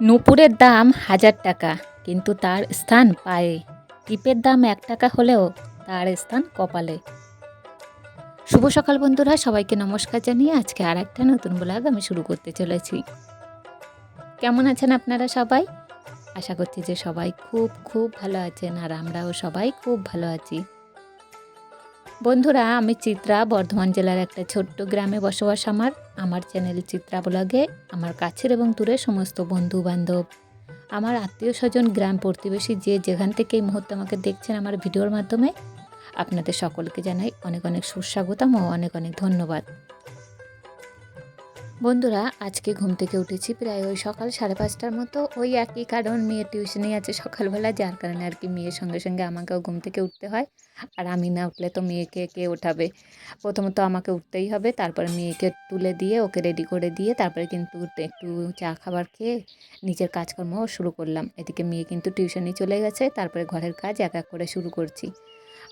নূপুরের দাম হাজার টাকা, কিন্তু তার স্থান পায়ে। টিপের দাম এক টাকা হলেও তার স্থান কপালে। শুভ সকাল বন্ধুরা, সবাইকে নমস্কার জানিয়ে আজকে আর একটা নতুন ব্লগ আমি শুরু করতে চলেছি। কেমন আছেন আপনারা সবাই? আশা করছি যে সবাই খুব খুব ভালো আছেন আর আমরাও সবাই খুব ভালো আছি। বন্ধুরা, আমি চিত্রা, বর্ধমান জেলার একটা ছোট্ট গ্রামে বসবাস আমার। আমার চ্যানেল চিত্রা ব্লগে আমার কাছের এবং দূরের সমস্ত বন্ধু বান্ধব আমার আত্মীয় স্বজন, গ্রাম প্রতিবেশী যে যেখান থেকে এই মুহূর্তে আমাকে দেখছেন আমার ভিডিওর মাধ্যমে, আপনাদের সকলকে জানাই অনেক অনেক সুস্বাগতম ও অনেক অনেক ধন্যবাদ। বন্ধুরা, আজকে ঘুম থেকে উঠেছি প্রায় ওই সকাল সাড়ে পাঁচটার মতো। ওই একই কারণ, মেয়ের টিউশনই আছে সকালবেলা, যার কারণে আর কি মেয়ের সঙ্গে সঙ্গে আমাকেও ঘুম থেকে উঠতে হয়। আর আমি না উঠলে তো মেয়েকে কে ওঠাবে প্রথমত আমাকে উঠতেই হবে, তারপরে মেয়েকে তুলে দিয়ে, ওকে রেডি করে দিয়ে, তারপরে কিন্তু একটু চা খাবার খেয়ে নিজের কাজকর্ম শুরু করলাম। এদিকে মেয়ে কিন্তু টিউশনি চলে গেছে, তারপরে ঘরের কাজ এক এক করে শুরু করছি।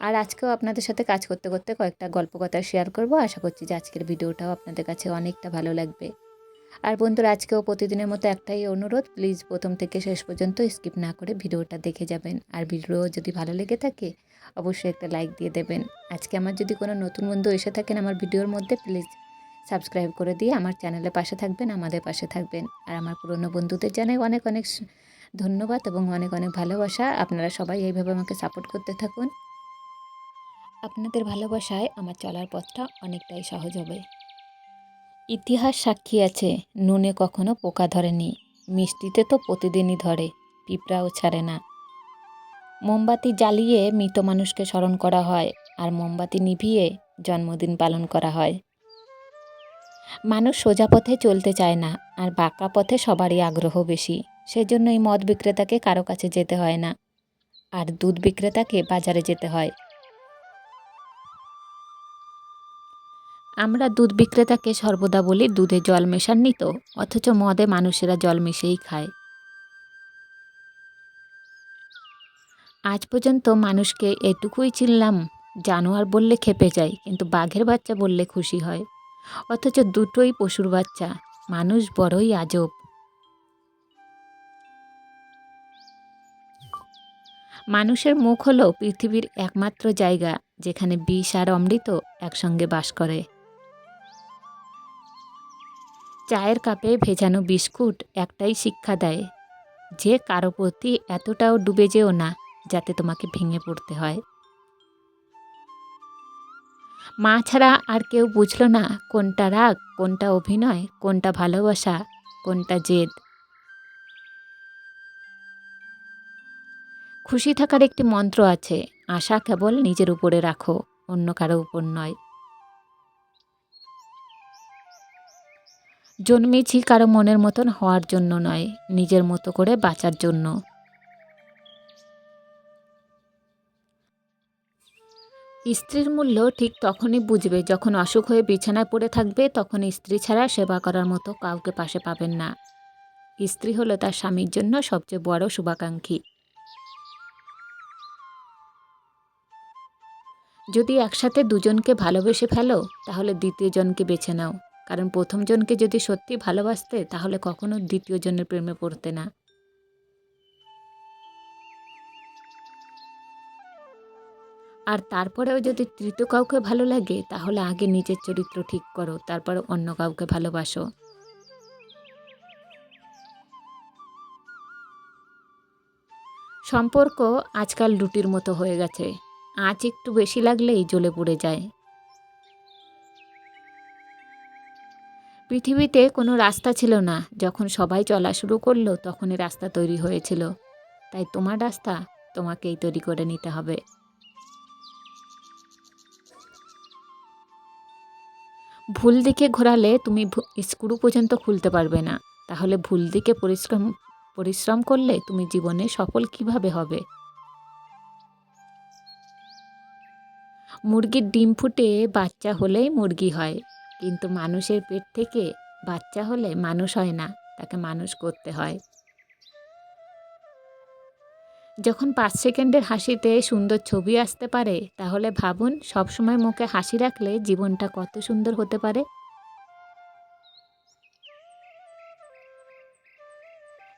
আর আজকেও আপনাদের সাথে কাজ করতে করতে কয়েকটা গল্প কথা শেয়ার করব। আশা করছি যে আজকের ভিডিওটাও আপনাদের কাছে অনেকটা ভালো লাগবে। আর বন্ধুরা, আজকেও প্রতিদিনের মতো একটাই অনুরোধ প্লিজ প্রথম থেকে শেষ পর্যন্ত স্কিপ না করে ভিডিওটা দেখে যাবেন। আর ভিডিও যদি ভালো লেগে থাকে, অবশ্যই একটা লাইক দিয়ে দেবেন। আজকে আমার যদি কোনো নতুন বন্ধু এসে থাকেন আমার ভিডিওর মধ্যে প্লিজ সাবস্ক্রাইব করে দিয়ে আমার চ্যানেলের পাশে থাকবেন, আমাদের পাশে থাকবেন। আর আমার পুরনো বন্ধুদের জানাই অনেক অনেক ধন্যবাদ এবং অনেক অনেক ভালোবাসা। আপনারা সবাই এইভাবে আমাকে সাপোর্ট করতে থাকুন। আপনাদের ভালোবাসায় আমার চলার পথটা অনেকটাই সহজ হবে। ইতিহাস সাক্ষী আছে, নুনে কখনো পোকা ধরেনি, মিষ্টিতে তো প্রতিদিনই ধরে, পিঁপড়াও ছাড়ে না। মোমবাতি জ্বালিয়ে মৃত মানুষকে স্মরণ করা হয় আর মোমবাতি নিভিয়ে জন্মদিন পালন করা হয়। মানুষ সোজা পথে চলতে চায় না আর বাঁকা পথে সবারই আগ্রহ বেশি সেজন্য এই মদ বিক্রেতাকে কারও কাছে যেতে হয় না। আর দুধ বিক্রেতাকে বাজারে যেতে হয় আমরা দুধ বিক্রেতাকে সর্বদা বলি দুধে জল মেশাননি তো, অথচ মদে মানুষেরা জল মিশেই খায়। আজ পর্যন্ত মানুষকে এটুকুই চিনলাম, জানোয়ার বললে খেপে যায়, কিন্তু বাঘের বাচ্চা বললে খুশি হয়। অথচ দুটোই পশুর বাচ্চা, মানুষ বড়ই আজব। মানুষের মুখ হলো পৃথিবীর একমাত্র জায়গা, যেখানে বিষ আর অমৃত একসঙ্গে বাস করে। চায়ের কাপে ভেজানো বিস্কুট একটাই শিক্ষা দেয়, যে কারও প্রতি এতটাও ডুবে যেও না যাতে তোমাকে ভেঙে পড়তে হয়। মা ছাড়া আর কেউ বুঝলো না কোনটা রাগ, কোনটা অভিনয়, কোনটা ভালোবাসা, কোনটা জেদ। খুশি থাকার একটি মন্ত্র আছে, আশা কেবল নিজের উপরে রাখো, অন্য কারও উপর নয়। জন্মেছি কারও মনের মতন হওয়ার জন্য নয়, নিজের মতো করে বাঁচার জন্য। স্ত্রীর মূল্য ঠিক তখনই বুঝবে, যখন অসুখ হয়ে বিছানায় পড়ে থাকবে, তখন স্ত্রী ছাড়া সেবা করার মতো কাউকে পাশে পাবেন না। স্ত্রী হলো তার স্বামীর জন্য সবচেয়ে বড় শুভাকাঙ্ক্ষী। যদি একসাথে দুজনকে ভালোবেসে ফেলো, তাহলে দ্বিতীয় জনকে বেছে নাও। কারণ প্রথমজনকে যদি সত্যি ভালোবাসতে, তাহলে কখনো দ্বিতীয় জনের প্রেমে পড়তে না। আর তারপরেও যদি তৃতীয় কাউকে ভালো লাগে, তাহলে আগে নিজের চরিত্র ঠিক করো, তারপর অন্য কাউকে ভালোবাসো। সম্পর্ক আজকাল রুটির মতো হয়ে গেছে। আঁচ একটু বেশি লাগলেই জ্বলে পড়ে যায়। পৃথিবীতে কোনো রাস্তা ছিল না। যখন সবাই চলা শুরু করল, তখনই রাস্তা তৈরি হয়েছিল। তাই তোমার রাস্তা তোমাকেই তৈরি করে নিতে হবে। ভুল দিকে ঘোরালে তুমি স্ক্রু পর্যন্ত খুলতে পারবে না। তাহলে ভুল দিকে পরিশ্রম পরিশ্রম করলে তুমি জীবনে সফল কীভাবে হবে? মুরগির ডিম ফুটে বাচ্চা হলেই মুরগি হয়। কিন্তু মানুষের পেট থেকে বাচ্চা হলে মানুষ হয় না, তাকে মানুষ করতে হয়। যখন পাঁচ সেকেন্ডের হাসিতে সুন্দর ছবি আসতে পারে, তাহলে ভাবুন সবসময় মুখে হাসি রাখলে জীবনটা কত সুন্দর হতে পারে।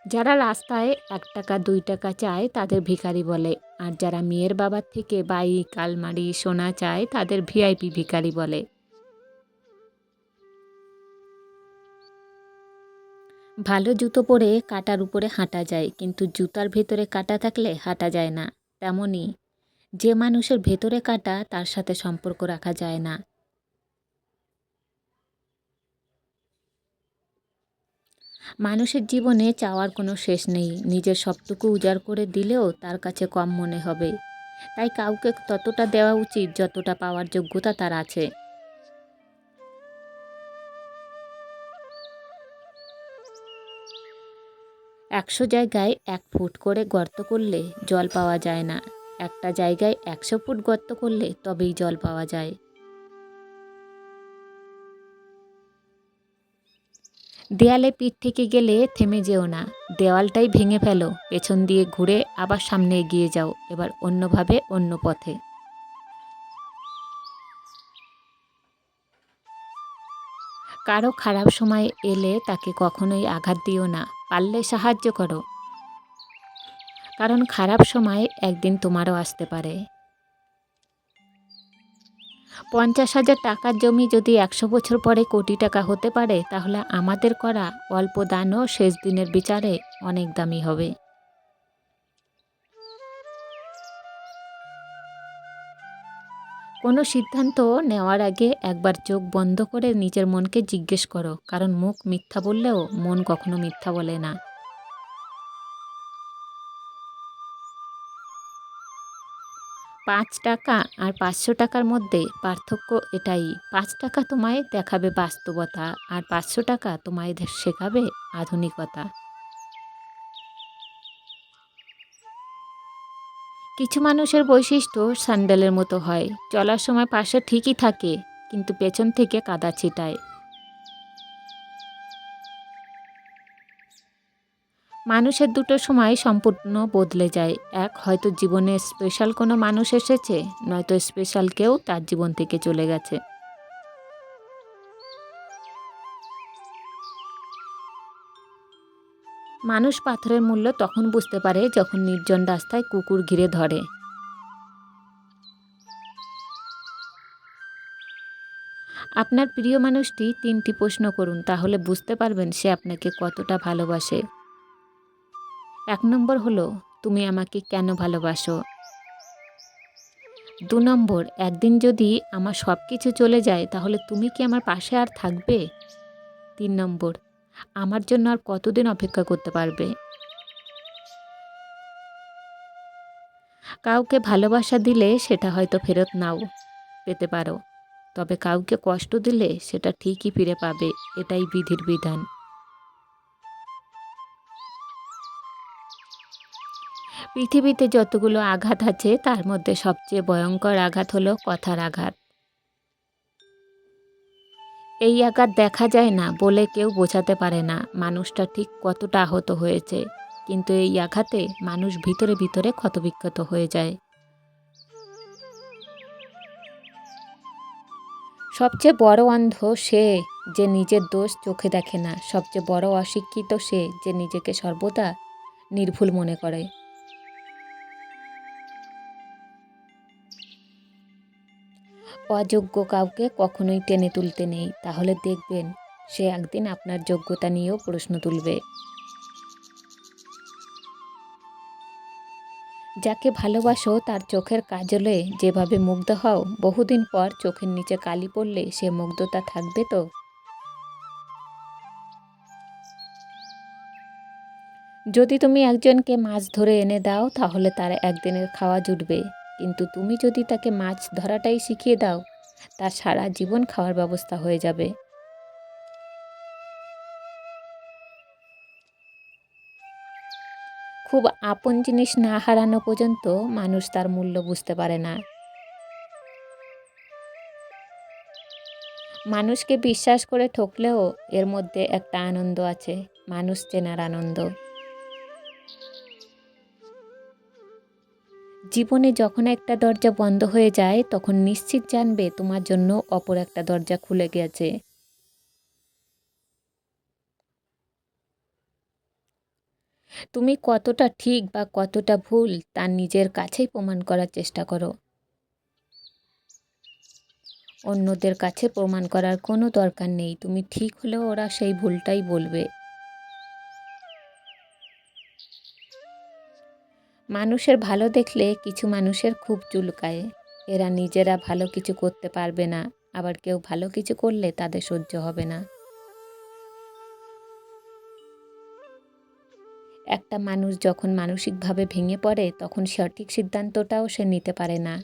যারা রাস্তায় এক টাকা, দুই টাকা চায়, তাদের ভিখারি বলে। আর যারা মেয়ের বাবার থেকে বাইক, আলমারি, সোনা চায়, তাদের ভিআইপি ভিখারি বলে। ভালো জুতো পরে কাটার উপরে হাঁটা যায়, কিন্তু জুতার ভেতরে কাটা থাকলে হাঁটা যায় না, তেমনই যে মানুষের ভেতরে কাটা তার সাথে সম্পর্ক রাখা যায় না। মানুষের জীবনে চাওয়ার কোনো শেষ নেই, নিজের সবটুকু উজাড় করে দিলেও তার কাছে কম মনে হবে। তাই কাউকে ততটা দেওয়া উচিত, যতটা পাওয়ার যোগ্যতা তার আছে। একশো জায়গায় এক ফুট করে গর্ত করলে জল পাওয়া যায় না। একটা জায়গায় একশো ফুট গর্ত করলে তবেই জল পাওয়া যায়। দেয়ালে পিঠ থেকে গেলে থেমে যেও না। দেওয়ালটাই ভেঙে ফেলো। পেছন দিয়ে ঘুরে আবার সামনে এগিয়ে যাও। এবার অন্যভাবে অন্য পথে। কারও খারাপ সময় এলে তাকে কখনোই আঘাত দিও না, পারলে সাহায্য করো। কারণ খারাপ সময় একদিন তোমারও আসতে পারে। পঞ্চাশ হাজার টাকার জমি যদি একশো বছর পরে কোটি টাকা হতে পারে, তাহলে আমাদের করা অল্প দানও শেষ দিনের বিচারে অনেক দামি হবে। কোনো সিদ্ধান্ত নেওয়ার আগে একবার চোখ বন্ধ করে নিজের মনকে জিজ্ঞেস করো, কারণ মুখ মিথ্যা বললেও মন কখনো মিথ্যা বলে না। পাঁচ টাকা আর পাঁচশো টাকার মধ্যে পার্থক্য এটাই, পাঁচ টাকা তোমায় দেখাবে বাস্তবতা আর পাঁচশো টাকা তোমায় শেখাবে আধুনিকতা। কিছু মানুষের বৈশিষ্ট্য স্যান্ডেলের মতো হয়। চলার সময় পাশে ঠিকই থাকে, কিন্তু পেছন থেকে কাদা ছিটায়। মানুষের দুটো সময় সম্পূর্ণ বদলে যায়। এক, হয়তো জীবনে স্পেশাল কোনো মানুষ এসেছে, নয়তো স্পেশাল কেউ তার জীবন থেকে চলে গেছে। মানুষ পাথরের মূল্য তখন বুঝতে পারে যখন নির্জন রাস্তায় কুকুর ঘিরে ধরে। আপনার প্রিয় মানুষটি তিনটি প্রশ্ন করুন, তাহলে বুঝতে পারবেন সে আপনাকে কতটা ভালোবাসে। এক নম্বর হলো, তুমি আমাকে কেন ভালোবাসো? দু নম্বর, একদিন যদি আমার সব কিছু চলে যায়, তাহলে তুমি কি আমার পাশে আর থাকবে? তিন নম্বর আমার জন্য আর কতদিন অপেক্ষা করতে পারবে? কাউকে ভালোবাসা দিলে সেটা হয়তো ফেরত নাও, পেতে পারো। তবে কাউকে কষ্ট দিলে সেটা ঠিকই ফিরে পাবে, এটাই বিধির বিধান। পৃথিবীতে যতগুলো আঘাত আছে, তার মধ্যে সবচেয়ে ভয়ঙ্কর আঘাত হলো কথার আঘাত। এই আঘাত দেখা যায় না বলে কেউ বোঝাতে পারে না মানুষটা ঠিক কতটা আহত হয়েছে। কিন্তু এই আঘাতে মানুষ ভিতরে ভিতরে ক্ষতবিক্ষত হয়ে যায়। সবচেয়ে বড় অন্ধ সে যে নিজের দোষ চোখে দেখে না, সবচেয়ে বড় অশিক্ষিত সে যে নিজেকে সর্বদা নির্ভুল মনে করে। অযোগ্য কাউকে কখনোই টেনে তুলতে নেই। তাহলে দেখবেন, সে একদিন আপনার যোগ্যতা নিয়েও প্রশ্ন তুলবে। যাকে ভালোবাসো, তার চোখের কাজলে যেভাবে মুগ্ধ হও, বহুদিন পর চোখের নিচে কালি পড়লে সে মুগ্ধতা থাকবে তো? যদি তুমি একজনকে মাছ ধরে এনে দাও, তাহলে তার একদিনের খাওয়া জুটবে কিন্তু তুমি যদি তাকে মাছ ধরাটাই শিখিয়ে দাও, তার সারা জীবন খাওয়ার ব্যবস্থা হয়ে যাবে। খুব আপন জিনিস না হারানো পর্যন্ত মানুষ তার মূল্য বুঝতে পারে না। মানুষকে বিশ্বাস করে ঠকলেও এর মধ্যে একটা আনন্দ আছে, মানুষ চেনার আনন্দ। জীবনে যখন একটা দরজা বন্ধ হয়ে যায়, তখন নিশ্চিত জানবে তোমার জন্য অপর একটা দরজা খুলে গেছে। তুমি কতটা ঠিক বা কতটা ভুল, তা নিজের কাছেই প্রমাণ করার চেষ্টা করো। অন্যদের কাছে প্রমাণ করার কোনো দরকার নেই। তুমি ঠিক হলেও ওরা সেই ভুলটাই বলবে। মানুষের ভালো দেখলে কিছু মানুষের খুব চুলকায়। এরা নিজেরা ভালো কিছু করতে পারবে না, আবার কেউ ভালো কিছু করলে তাদের সহ্য হবে না। একটা মানুষ যখন মানসিকভাবে ভেঙে পড়ে, তখন সঠিক সিদ্ধান্তটাও সে নিতে পারে না।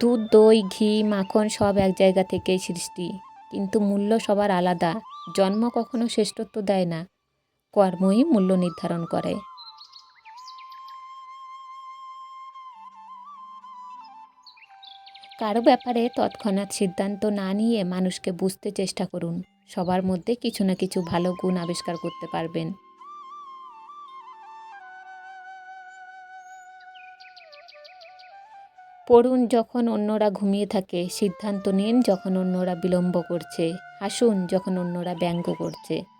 দুধ, দই, ঘি, মাখন সব এক জায়গা থেকেই সৃষ্টি, কিন্তু মূল্য সবার আলাদা। জন্ম কখনো শ্রেষ্ঠত্ব দেয় না। কর্মই মূল্য নির্ধারণ করে। কারও ব্যাপারে তৎক্ষণাৎ সিদ্ধান্ত না নিয়ে মানুষকে বুঝতে চেষ্টা করুন। সবার মধ্যে কিছু না কিছু ভালো গুণ আবিষ্কার করতে পারবেন। পড়ুন যখন অন্যরা ঘুমিয়ে থাকে, সিদ্ধান্ত নিন যখন অন্যরা বিলম্ব করছে, হাসুন যখন অন্যরা ব্যঙ্গ করছে।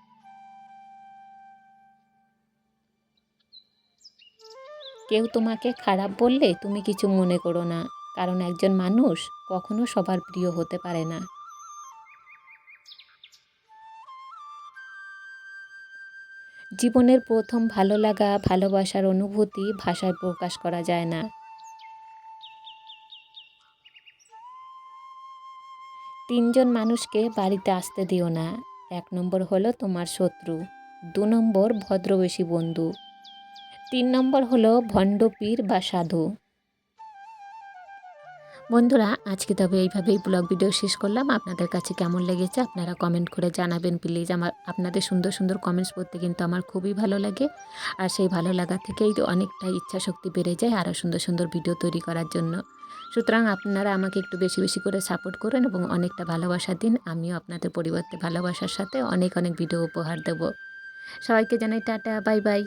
কেউ তোমাকে খারাপ বললে তুমি কিছু মনে করো না, কারণ একজন মানুষ কখনো সবার প্রিয় হতে পারে না। জীবনের প্রথম ভালো লাগা, ভালোবাসার অনুভূতি ভাষায় প্রকাশ করা যায় না। তিনজন মানুষকে বাড়িতে আসতে দিও না, এক নম্বর হলো তোমার শত্রু, দু নম্বর ভদ্রবেশী বন্ধু। তিন নম্বর হলো ভণ্ড পীর বা সাধু। বন্ধুরা, আজকে তবে এইভাবেই ব্লগ ভিডিও শেষ করলাম। আপনাদের কাছে কেমন লেগেছে আপনারা কমেন্ট করে জানাবেন। প্লিজ আমার, আপনাদের সুন্দর সুন্দর কমেন্টস পড়তে কিন্তু আমার খুবই ভালো লাগে। আর সেই ভালো লাগা থেকেই অনেকটা ইচ্ছা শক্তি বেড়ে যায় আরও সুন্দর সুন্দর ভিডিও তৈরি করার জন্য। সুতরাং আপনারা আমাকে একটু বেশি বেশি করে সাপোর্ট করেন এবং অনেকটা ভালোবাসা দিন। আমিও আপনাদের পরিবর্তে ভালোবাসার সাথে অনেক অনেক ভিডিও উপহার দেব। সবাইকে জানাই টাটা, বাই বাই।